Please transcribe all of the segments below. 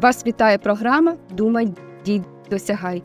Вас вітає програма Думай, дій, досягай.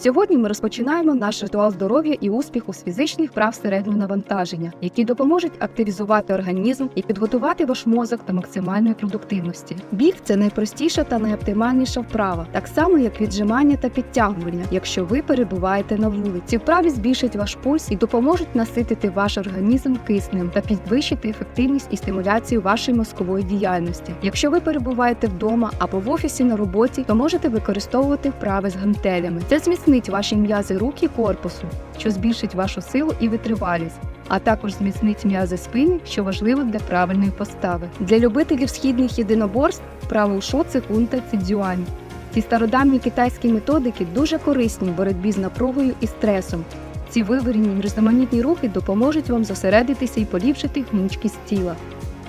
Сьогодні ми розпочинаємо наш ритуал здоров'я і успіху з фізичних прав середнього навантаження, які допоможуть активізувати організм і підготувати ваш мозок до максимальної продуктивності. Біг це найпростіша та найоптимальніша вправа, так само як віджимання та підтягування, якщо ви перебуваєте на вулиці. Вправі збільшать ваш пульс і допоможуть наситити ваш організм киснем та підвищити ефективність і стимуляцію вашої мозкової діяльності. Якщо ви перебуваєте вдома або в офісі на роботі, то можете використовувати вправи з гантелями. Це зміцнить ваші м'язи рук і корпусу, що збільшить вашу силу і витривалість. А також зміцнить м'язи спини, що важливо для правильної постави. Для любителів східних єдиноборств вправи ушу це кун та цидзюань. Ці стародавні китайські методики дуже корисні в боротьбі з напругою і стресом. Ці виверені й різноманітні рухи допоможуть вам зосередитися і поліпшити гнучкість тіла.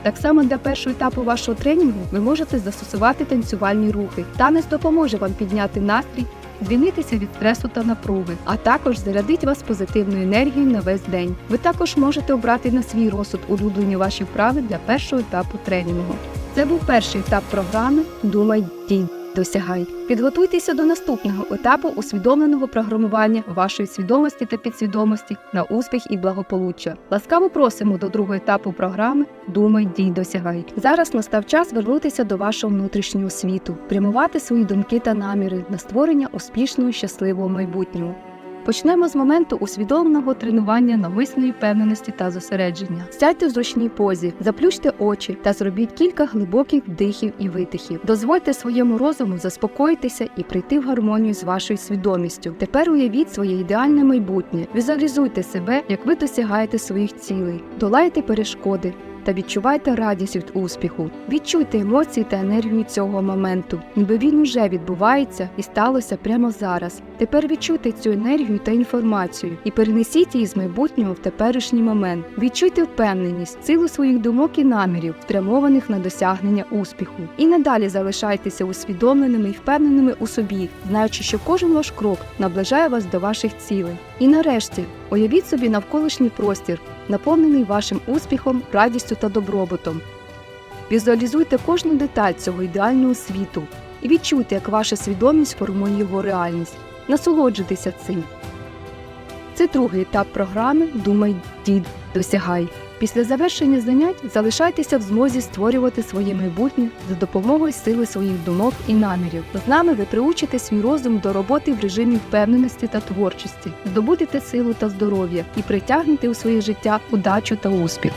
Так само для першого етапу вашого тренінгу ви можете застосувати танцювальні рухи. Танець допоможе вам підняти настрій, звільнитися від стресу та напруги, а також зарядить вас позитивною енергією на весь день. Ви також можете обрати на свій розсуд улюблені ваші вправи для першого етапу тренінгу. Це був перший етап програми Думай, дій, досягай. Підготуйтеся до наступного етапу усвідомленого програмування вашої свідомості та підсвідомості на успіх і благополуччя. Ласкаво просимо до другого етапу програми Думай, дій, досягай. Зараз настав час вернутися до вашого внутрішнього світу, прямувати свої думки та наміри на створення успішного щасливого майбутнього. Почнемо з моменту усвідомленого тренування навмисної впевненості та зосередження. Сядьте в зручній позі, заплющте очі та зробіть кілька глибоких вдихів і видихів. Дозвольте своєму розуму заспокоїтися і прийти в гармонію з вашою свідомістю. Тепер уявіть своє ідеальне майбутнє. Візуалізуйте себе, як ви досягаєте своїх цілей, долайте перешкоди. Та відчувайте радість від успіху. Відчуйте емоції та енергію цього моменту, ніби він уже відбувається і сталося прямо зараз. Тепер відчуйте цю енергію та інформацію і перенесіть її з майбутнього в теперішній момент. Відчуйте впевненість, силу своїх думок і намірів, спрямованих на досягнення успіху. І надалі залишайтеся усвідомленими і впевненими у собі, знаючи, що кожен ваш крок наближає вас до ваших цілей. І нарешті уявіть собі навколишній простір, наповнений вашим успіхом, радістю та добробутом. Візуалізуйте кожну деталь цього ідеального світу і відчуйте, як ваша свідомість формує його реальність. Насолоджуйтеся цим. Це другий етап програми Думай, дій, досягай. Після завершення занять залишайтеся в змозі створювати своє майбутнє за допомогою сили своїх думок і намірів. З нами ви приучите свій розум до роботи в режимі впевненості та творчості, здобудете силу та здоров'я і притягнете у своє життя удачу та успіх.